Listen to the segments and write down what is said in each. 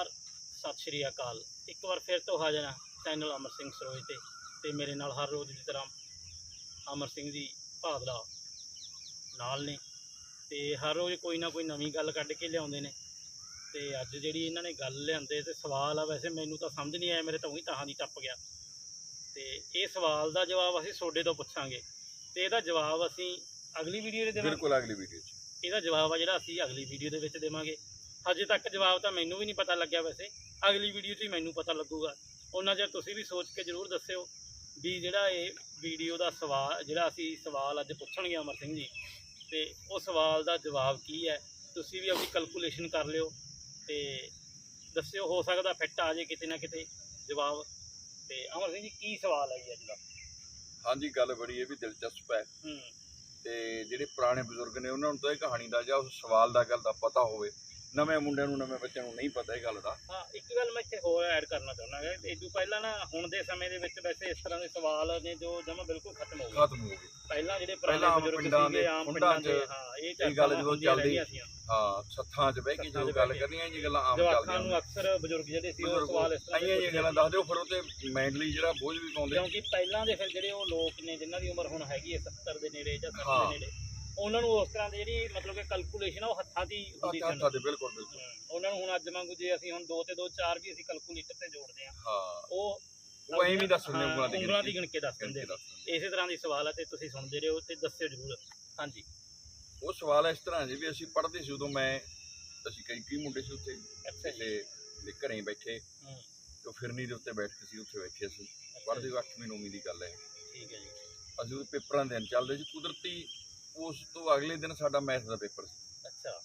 ਨਮਸਕਾਰ ਸਤਿ ਸ਼੍ਰੀ ਅਕਾਲ। ਇੱਕ ਵਾਰ ਫਿਰ ਤੋਂ ਹਾਜ਼ਰ ਹਾਂ ਚੈਨਲ ਅਮਰ ਸਿੰਘ ਸਰੋਜ ਤੇ ਤੇ ਮੇਰੇ ਨਾਲ ਹਰ ਰੋਜ਼ ਦੀ ਤਰ੍ਹਾਂ ਅਮਰ ਸਿੰਘ ਜੀ ਭਾਦਰਾ ਨਾਲ ਨੇ ਤੇ ਹਰ ਰੋਜ਼ ਕੋਈ ਨਾ ਕੋਈ ਨਵੀਂ ਗੱਲ ਕੱਢ ਕੇ ਲਿਆਉਂਦੇ ਨੇ ਤੇ ਅੱਜ ਜਿਹੜੀ ਇਹਨਾਂ ਨੇ ਗੱਲ ਲਿਆਂਦੇ ਤੇ ਸਵਾਲ ਆ ਵੈਸੇ ਮੈਨੂੰ ਤਾਂ ਸਮਝ ਨਹੀਂ ਆਇਆ ਮੇਰੇ ਤਾਂ ਉਹੀ ਤਾਹਾਂ ਦੀ ਟੱਪ ਗਿਆ। ਤੇ ਇਹ ਸਵਾਲ ਦਾ ਜਵਾਬ ਅਸੀਂ ਤੁਹਾਡੇ ਤੋਂ ਪੁੱਛਾਂਗੇ। ਤੇ ਇਹਦਾ ਜਵਾਬ ਅਸੀਂ ਅਗਲੀ ਵੀਡੀਓ ਦੇ ਦੇਵਾਂਗੇ। ਬਿਲਕੁਲ ਅਗਲੀ ਵੀਡੀਓ 'ਚ। ਇਹਦਾ ਜਵਾਬ ਆ ਜਿਹੜਾ ਅਸੀਂ ਅਗਲੀ ਵੀਡੀਓ ਦੇ ਵਿੱਚ ਦੇਵਾਂਗੇ। ਹਜੇ ਤੱਕ ਜਵਾਬ ਤਾਂ ਮੈਨੂੰ ਵੀ ਨਹੀਂ ਪਤਾ ਲੱਗਿਆ ਵੈਸੇ। ਅਗਲੀ ਵੀਡੀਓ 'ਚ ਹੀ ਮੈਨੂੰ ਪਤਾ ਲੱਗੂਗਾ। ਉਹਨਾਂ ਚਿਰ ਤੁਸੀਂ ਵੀ ਸੋਚ ਕੇ ਜ਼ਰੂਰ ਦੱਸਿਓ ਵੀ ਜਿਹੜਾ ਇਹ ਵੀਡੀਓ ਦਾ ਸਵਾਲ ਜਿਹੜਾ ਅਸੀਂ ਸਵਾਲ ਅੱਜ ਪੁੱਛਣਗੇ ਅਮਰ ਸਿੰਘ ਜੀ ਤੇ ਉਹ ਸਵਾਲ ਦਾ ਜਵਾਬ ਕੀ ਹੈ? ਤੁਸੀਂ ਵੀ ਆਪਣੀ ਕੈਲਕੂਲੇਸ਼ਨ ਕਰ ਲਿਓ ਤੇ ਦੱਸਿਓ ਹੋ ਸਕਦਾ ਫਿੱਟ ਆ ਜੇ ਕਿਤੇ ਨਾ ਕਿਤੇ ਜਵਾਬ। ਤੇ ਅਮਰ ਸਿੰਘ ਜੀ ਕੀ ਸਵਾਲ ਹੈ ਜੀ ਅੱਜ ਦਾ? ਹਾਂਜੀ ਗੱਲ ਬੜੀ ਇਹ ਵੀ ਦਿਲਚਸਪ ਹੈ। ਹੂੰ। ਤੇ ਜਿਹੜੇ ਪੁਰਾਣੇ ਬਜ਼ੁਰਗ ਨੇ ਉਹਨਾਂ ਨੂੰ ਤਾਂ ਇਹ ਕਹਾਣੀ ਦਾ ਜਾਂ ਉਸ ਸਵਾਲ ਦਾ ਗੱਲ ਦਾ ਪਤਾ ਹੋਵੇ। ਨਵੇਂ ਮੁੰਡਿਆਂ ਨੂੰ ਨਵੇਂ ਬੱਚਿਆਂ ਨੂੰ ਨਹੀਂ ਪਤਾ ਇਹ ਗੱਲ ਦਾ। ਹਾਂ ਇੱਕ ਗੱਲ ਮੈਂ ਇੱਥੇ ਹੋਰ ਐਡ ਕਰਨਾ ਚਾਹੁੰਦਾ ਹਾਂ ਇਹ ਤੋਂ ਪਹਿਲਾਂ ਨਾ ਹੁਣ ਦੇ ਸਮੇਂ ਦੇ ਵਿੱਚ ਵੈਸੇ ਇਸ ਤਰ੍ਹਾਂ ਦੇ ਸਵਾਲ ਨੇ ਜੋ ਜਮਾ ਬਿਲਕੁਲ ਖਤਮ ਹੋ ਗਏ। ਖਤਮ ਹੋ ਗਈ ਪਹਿਲਾਂ ਜਿਹੜੇ ਪਹਿਲਾਂ ਪੁਰਾਣੇ ਬਜ਼ੁਰਗ ਪਿੰਡਾਂ ਸੀਗੇ ਆਮ ਪਿੰਡਾਂ ਦੇ ਹਾਂ ਇਹ ਇਹ ਗੱਲ ਜਦੋਂ ਚੱਲਦੀ- ਚੱਲਦੀ ਹਾਂ ਸੱਥਾਂ 'ਚ ਬਹਿ ਕੇ ਬਹਿ ਗੱਲ। ਕਰਨੀਆਂ ਇਹ ਗੱਲਾਂ ਆਮ ਜਵਾਕਾਂ ਚੱਲਦੀਆਂ ਨੂੰ ਅਕਸਰ ਬਜ਼ੁਰਗ ਜਿਹੜੇ ਸੀ ਉਹ ਸਵਾਲ ਇਸ ਤਰ੍ਹਾਂ ਦੇ ਆਈਆਂ ਇਹ ਪੁੱਛਦੇ ਗੱਲਾਂ। ਦੱਸ ਦਿਓ ਫਿਰ ਉਹ ਤੇ ਮੈਂਟਲੀ ਜਿਹੜਾ ਬੋਝ ਵੀ ਪਾਉਂਦੇ। ਕਿਉਂਕਿ ਪਹਿਲਾਂ ਦੇ ਫਿਰ ਜਿਹੜੇ ਉਹ ਲੋਕ ਨੇ ਜਿਨ੍ਹਾਂ ਦੀ ਉਮਰ ਹੁਣ ਹੈਗੀ ਹੈ 70 ਦੇ ਨੇੜੇ ਜਾਂ 60 ਹਾਂ। ਦੇ ਨੇੜੇ ਉਹਨਾਂ ਨੂੰ ਉਸ ਤਰ੍ਹਾਂ ਦੀ ਜਿਹੜੀ ਮਤਲਬ ਕਿ ਕੈਲਕੂਲੇਸ਼ਨ ਆ ਉਹ ਹੱਥਾਂ ਦੀ ਹੁੰਦੀ ਸੀ ਦੇ ਬਿਲਕੁਲ ਬਿਲਕੁਲ। ਹਮ, ਉਹਨਾਂ ਨੂੰ ਹੁਣ ਅੱਜ ਵਾਂਗੂ ਜੇ ਅਸੀਂ ਹੁਣ 2 ਤੇ 2 4 ਵੀ ਅਸੀਂ ਕੈਲਕੂਲੇਟਰ ਤੇ ਜੋੜਦੇ ਆ ਹਾਂ। ਉਹ ਉਹ ਐਂ ਵੀ ਦੱਸ ਦਿੰਦੇ ਹਾਂ, ਉਂਗਲਾਂ ਦੀ ਉਂਗਲਾਂ ਦੀ। ਗਿਣ ਕੇ ਦੱਸ ਦਿੰਦੇ ਆ। ਇਸੇ ਤਰ੍ਹਾਂ ਦੀ ਸਵਾਲ ਹੈ ਤੇ ਤੁਸੀਂ ਸੁਣਦੇ ਰਹੋ ਤੇ ਦੱਸਿਓ ਜ਼ਰੂਰ। ਹਾਂਜੀ। ਉਹ ਸਵਾਲ ਇਸ ਤਰ੍ਹਾਂ ਜੀ ਵੀ ਅਸੀਂ ਪੜ੍ਹਦੇ ਸੀ ਉਦੋਂ ਮੈਂ ਅਸੀਂ ਕਈ ਕਈ ਮੁੰਡੇ ਸੀ ਉੱਥੇ ਅੱਛਾ ਜੀ। ਦੇ ਘਰੇ ਹੀ ਬੈਠੇ ਹੂੰ। ਤੇ ਫਿਰਨੀ ਦੇ ਉੱਤੇ ਬੈਠ ਕੇ ਸੀ ਉੱਥੇ ਬੈਠੇ ਸੀ ਪੜ੍ਹਦੇ 8ਵੀਂ 9ਵੀਂ ਦੀ ਗੱਲ ਹੈ। ਠੀਕ ਹੈ ਜੀ। ਅਸੀਂ ਉਹ ਪੇਪਰਾਂ ਦੇ ਦਿਨ ਚੱਲਦੇ ਸੀ ਕੁਦਰਤੀ ਉਸ ਤੋਂ ਅਗਲੇ ਦਿਨ ਸਾਡਾ ਮੈਥ ਦਾ ਪੇਪਰ ਸੀ। ਅੱਛਾ।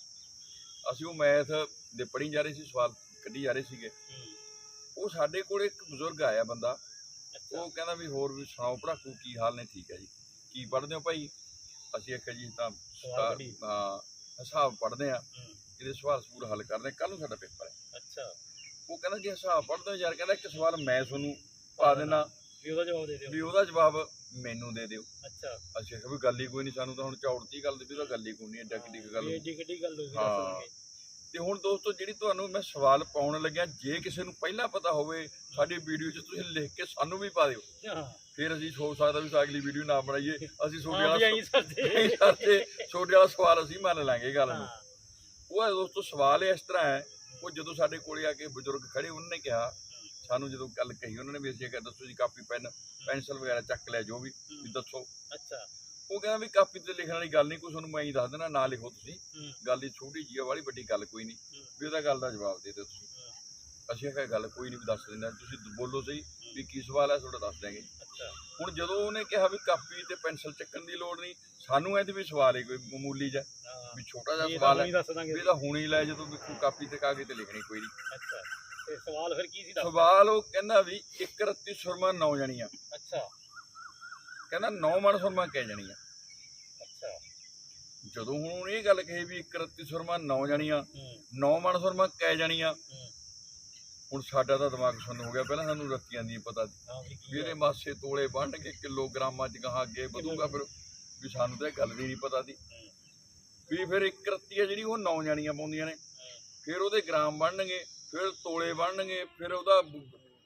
ਅਸੀਂ ਉਹ ਮੈਥ ਦੇ ਪੜ੍ਹੀ ਜਾ ਰਹੇ ਸੀ ਸਵਾਲ ਕੱਢੀ ਜਾ ਰਹੇ ਸੀਗੇ। ਉਹ ਸਾਡੇ ਕੋਲ ਇੱਕ ਬਜ਼ੁਰਗ ਆਇਆ ਬੰਦਾ। ਉਹ ਕਹਿੰਦਾ ਵੀ ਹੋਰ ਵੀ ਸੁਣਾਓ ਪੜਾਕੂ ਕੀ ਹਾਲ ਨੇ? ਠੀਕ ਹੈ ਜੀ। ਕੀ ਪੜ੍ਹਦੇ ਹੋ ਭਾਈ? ਅਸੀਂ ਆਖਿਆ ਜੀ ਤਾਂ। ਹਾਂ ਹਿਸਾਬ ਪੜ੍ਹਦੇ ਆ। ਇਹਦੇ ਸਵਾਲ ਸੂਲ ਹੱਲ ਕਰਦੇ ਕੱਲ ਨੂੰ ਸਾਡਾ ਪੇਪਰ ਹੈ। ਅੱਛਾ। ਉਹ ਕਹਿੰਦਾ ਜੀ ਹਿਸਾਬ ਪੜ੍ਹਦੇ ਹੋ ਯਾਰ ਕਹਿੰਦਾ ਇੱਕ ਸਵਾਲ ਮੈਂ ਤੁਹਾਨੂੰ ਪਾ ਦੇਣਾ। ਵੀ ਉਹਦਾ ਜਵਾਬ ਦੇ ਦਿਓ। ਵੀ ਉਹਦਾ ਜਵਾਬ ਮੈਨੂੰ ਦੇ ਦਿਓ। ਅੱਛਾ। ਅਸੀਂ ਕਿਹਾ ਵੀ ਗੱਲ ਹੀ ਕੋਈ ਨਹੀਂ ਸਾਨੂੰ ਤਾਂ ਹੁਣ ਚੌੜਤੀ ਗੱਲ ਦੀ ਵੀ ਗੱਲ ਹੀ ਕੋਈ ਨਹੀਂ ਐਡਾ ਕਿੱਡੀ ਕੁ ਗੱਲ। ਇਹ ਏਡੀ ਕਿੱਡੀ ਗੱਲ ਹੋ। ਗਈ ਹਾਂ। ਤੇ ਹੁਣ ਦੋਸਤੋ ਜਿਹੜੀ ਤੁਹਾਨੂੰ ਮੈਂ ਸਵਾਲ ਪਾਉਣ ਲੱਗਿਆ ਜੇ ਕਿਸੇ ਨੂੰ ਪਹਿਲਾਂ ਪਤਾ ਹੋਵੇ ਸਾਡੀ ਵੀਡੀਓ 'ਚ ਤੁਸੀਂ ਲਿਖ ਕੇ ਸਾਨੂੰ ਵੀ ਪਾ ਦਿਓ। ਹਾਂ। ਫਿਰ ਅਸੀਂ ਸੋਚ ਸਕਦਾ ਵੀ ਅਗਲੀ ਵੀਡੀਓ ਨਾ ਬਣਾਈਏ। ਅਸੀਂ ਤੁਹਾਡੇ ਹਾਂ ਵੀ ਵਾਲਾ ਆਈ ਸਰਦੇ ਨਹੀਂ ਕਰਦੇ ਤੁਹਾਡੇ ਵਾਲਾ ਸਵਾਲ ਅਸੀਂ ਮੰਨ ਲਾਂਗੇ ਗੱਲ ਨੂੰ। ਹਾਂ। ਉਹ ਹੈ ਦੋਸਤੋ ਸਵਾਲ ਇਸ ਤਰ੍ਹਾਂ ਹੈ ਉਹ ਜਦੋਂ ਸਾਡੇ ਕੋਲੇ ਆ ਕੇ ਬਜ਼ੁਰਗ ਖੜੇ ਉਹਨਾਂ ਨੇ ਕਿਹਾ ਸਾਨੂੰ ਜਦੋਂ ਗੱਲ ਕਹੀ ਉਹਨਾਂ ਨੇ ਵੀ ਅਸੀਂ ਕਿਹਾ ਦੱਸੋ ਜੀ ਕਾਪੀ ਪੈਨ ਪੈਨਸਲ ਵਗੈਰਾ ਚੱਕ ਲਿਆ ਜੋ ਵੀ ਵੀ ਦੱਸੋ। ਅੱਛਾ। ਉਹ ਕਹਿੰਦਾ ਵੀ ਕਾਪੀ ਤੇ ਲਿਖਣ ਵਾਲੀ ਗੱਲ ਨਹੀਂ ਕੋਈ ਤੁਹਾਨੂੰ ਮੈਂ ਹੀ ਦੱਸ ਦੇਣਾ ਨਾ ਲਿਖੋ ਤੁਸੀਂ। ਹੂੰ। ਗੱਲ ਦੀ ਛੋਟੀ ਜਿਹੀ ਆ ਵਾਲੀ ਵੱਡੀ ਗੱਲ ਕੋਈ ਨਹੀਂ। ਹੂੰ। ਵੀ ਉਹਦਾ ਗੱਲ ਦਾ ਜਵਾਬ ਦੇ ਦਿਓ ਤੁਸੀਂ। ਹੂੰ। ਅਸੀਂ ਕਿਹਾ ਗੱਲ ਕੋਈ ਨਹੀਂ ਦੱਸ ਦਿੰਦਾ। ਤੁਸੀਂ ਬੋਲੋ ਸਹੀ ਵੀ ਕੀ ਸਵਾਲ ਹੈ ਤੁਹਾਡਾ ਦੱਸ ਅੱਛਾ। ਹੁਣ ਜਦੋਂ ਉਹਨੇ ਕਿਹਾ ਵੀ ਕਾਪੀ ਤੇ ਪੈਨਸਲ ਚੱਕਣ ਦੀ ਲੋੜ ਨਹੀਂ ਸਾਨੂੰ ਇਹਦੇ ਵੀ ਸਵਾਲ ਹੈ ਕੋਈ ਮਾਮੂਲੀ ਜਿਹਾ ਹਾਂ। ਵੀ ਛੋਟਾ ਜਿਹਾ ਇਹ ਸਵਾਲ ਹੈ। ਦਾਂਗੇ। ਵੀ ਇਹਦਾ ਹੁਣ ਹੀ ਲੈ ਜਦੋਂ ਵੀ ਕਾਪੀ ਤੇ ਕਾਗਜ਼ ਤੇ ਲਿਖਣੀ ਕੋਈ ਨਹੀਂ। ਅੱਛਾ। ਤੇ ਸਵਾਲ ਫਿਰ ਕੀ ਸੀ ਦੱਸ ਸਵਾਲ ਉਹ ਕਹਿੰਦਾ ਵੀ ਇੱਕ ਰੱਤੀ ਸੁਰਮਾ ਨੌ ਜਣੀਆਂ। ਅੱਛਾ। ਕਹਿੰਦਾ ਨੌ ਮਣ ਸੁਰਮਾ ਕਹਿ ਜਣੀਆਂ। ਅੱਛਾ। ਜਦੋਂ ਹੁਣ ਇਹ ਗੱਲ ਕਹੀ ਵੀ ਇੱਕ ਰੱਤੀ ਸੁਰਮਾ ਨੌ ਜਣੀਆਂ ਨੌ ਮਣ ਸੁਰਮਾ ਕਹਿ ਜਣੀਆਂ। ਹੁਣ ਸਾਡਾ ਤਾਂ ਦਿਮਾਗ ਸੁੰਨ ਹੋ ਗਿਆ ਪਹਿਲਾਂ ਸਾਨੂੰ ਰੱਤੀਆਂ ਦੀ ਪਤਾ ਸੀ। ਵੀ ਵੀ ਇਹਦੇ? ਮਾਸੇ ਤੋਲੇ ਵੰਡ ਕੇ ਕਿਲੋਗ੍ਰਾਮਾਂ ਚ ਗਾਹਾਂ ਅੱਗੇ ਵਧੂਗਾ ਫਿਰ ਵੀ ਸਾਨੂੰ ਤਾਂ ਇਹ ਗੱਲ ਦੀ ਨਹੀਂ ਪਤਾ ਸੀ। ਵੀ ਫਿਰ ਇੱਕ ਰੱਤੀ ਆ ਜਿਹੜੀ ਉਹ ਨੌ ਜਣੀਆਂ ਪਾਉਂਦੀਆਂ ਨੇ। ਫਿਰ ਉਹਦੇ ਗ੍ਰਾਮ ਬਣਨਗੇ। ਫਿਰ ਤੋਲੇ ਬਣਨਗੇ ਫਿਰ ਉਹਦਾ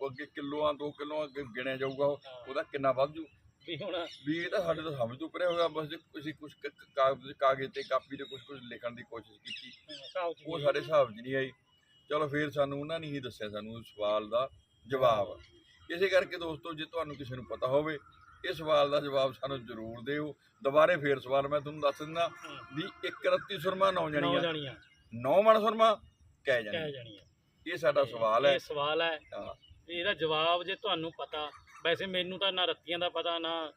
ਅੱਗੇ ਕਿਲੋਆਂ ਦੋ ਕਿਲੋਆਂ ਅੱਗੇ ਗਿਣਿਆ ਜਾਊਗਾ। ਉਹਦਾ ਕਿੰਨਾ ਵੱਧ ਜੂ? ਵੀ ਹੁਣ ਵੀ ਇਹ ਤਾਂ ਸਾਡੇ ਤੋਂ ਸਮਝ ਤੋਂ ਪਰੇ ਹੋਇਆ ਬਸ ਜੇ ਅਸੀਂ ਕੁਝ ਕਾਗਜ਼ ਕਾਗਜ਼ ਤੇ ਕਾਪੀ ਤੇ ਕੁਝ ਕੁਝ ਲਿਖਣ ਦੀ ਕੋਸ਼ਿਸ਼ ਕੀਤੀ। ਉਹ ਸਾਡੇ ਹਿਸਾਬ 'ਚ ਨਹੀਂ ਆਈ। ਚਲੋ ਫਿਰ ਸਾਨੂੰ ਉਹਨਾਂ ਨੇ ਹੀ ਦੱਸਿਆ ਸਾਨੂੰ ਸਵਾਲ ਦਾ ਜਵਾਬ। ਇਸੇ ਕਰਕੇ ਦੋਸਤੋ ਜੇ ਤੁਹਾਨੂੰ ਕਿਸੇ ਨੂੰ ਪਤਾ ਹੋਵੇ ਇਹ ਸਵਾਲ ਦਾ ਜਵਾਬ ਸਾਨੂੰ ਜ਼ਰੂਰ ਦਿਓ। ਦੁਬਾਰੇ ਫੇਰ ਸਵਾਲ ਮੈਂ ਤੁਹਾਨੂੰ ਦੱਸ ਦਿੰਦਾ ਵੀ ਇੱਕ ਰੱਤੀ ਸੁਰਮਾ ਨੌ ਨੌ ਜਣੀਆਂ। ਜਾਣੀਆਂ ਨੌ ਮਣ ਸੁਰਮਾ ਕਹਿ ਕਹਿ ਜਾਣੀ ਜਾਣੀਆਂ। ਇਹ ਸਾਡਾ ਸਵਾਲ ਹੈ। ਇਹ ਸਵਾਲ ਹੈ। ਹਾਂ। ਇਹਦਾ ਜਵਾਬ ਜੇ ਤੁਹਾਨੂੰ ਪਤਾ ਵੈਸੇ ਮੈਨੂੰ ਤਾਂ ਨਾ ਰੱਤੀਆਂ ਦਾ ਪਤਾ ਨਾ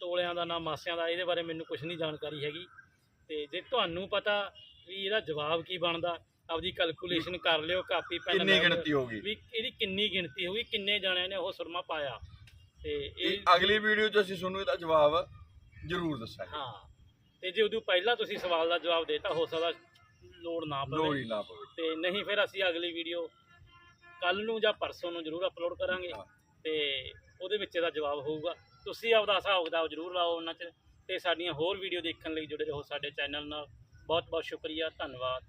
ਤੋਲਿਆਂ ਦਾ ਨਾ ਮਾਸਿਆਂ ਦਾ ਇਹਦੇ ਬਾਰੇ ਮੈਨੂੰ ਕੁਝ ਨਹੀਂ ਜਾਣਕਾਰੀ ਹੈਗੀ। ਤੇ ਜੇ ਤੁਹਾਨੂੰ ਪਤਾ ਵੀ ਇਹਦਾ ਜਵਾਬ ਕੀ ਬਣਦਾ ਆਪਦੀ ਕੈਲਕੂਲੇਸ਼ਨ ਕਰ ਲਿਓ ਕਾਪੀ ਪੈਨ ਕਿੰਨੀ ਗਿਣਤੀ ਹੋਗੀ ਵੀ ਇਹਦੀ ਕਿੰਨੀ ਗਿਣਤੀ ਹੋਗੀ ਕਿੰਨੇ ਜਾਣਿਆਂ ਨੇ ਉਹ ਸੁਰਮਾ ਪਾਇਆ। ਤੇ ਇਹ ਇਹ ਅਗਲੀ ਵੀਡੀਓ 'ਚ ਅਸੀਂ ਤੁਹਾਨੂੰ ਇਹਦਾ ਜਵਾਬ ਜ਼ਰੂਰ ਦੱਸਾਂਗੇ। ਹਾਂ। ਤੇ ਜੇ ਉਦੋਂ ਪਹਿਲਾਂ ਤੁਸੀਂ ਸਵਾਲ ਦਾ ਜਵਾਬ ਦੇਤਾ ਹੋ ਸਕਦਾ ਲੋੜ ਨਾ ਲੋੜ ਪਵੇ ਹੀ ਨਾ ਪਵੇ। ਤੇ ਨਹੀਂ ਫਿਰ ਅਸੀਂ ਅਗਲੀ ਵੀਡੀਓ ਕੱਲ ਨੂੰ ਜਾਂ ਪਰਸੋਂ ਨੂੰ ਜ਼ਰੂਰ ਅਪਲੋਡ ਕਰਾਂਗੇ। ਹਾਂ। ਤੇ ਉਹਦੇ ਵਿੱਚ ਇਹਦਾ ਜਵਾਬ ਹੋਊਗਾ। ਤੁਸੀਂ ਆਪਦਾ ਹਿਸਾਬ ਕਿਤਾਬ ਜ਼ਰੂਰ ਲਾਓ ਉਹਨਾਂ 'ਚ। ਤੇ ਸਾਡੀਆਂ ਹੋਰ ਵੀਡੀਓ ਦੇਖਣ ਲਈ ਜੁੜੇ ਰਹੋ ਸਾਡੇ ਚੈਨਲ ਨਾਲ। ਬਹੁਤ ਬਹੁਤ ਸ਼ੁਕਰੀਆ ਧੰਨਵਾਦ।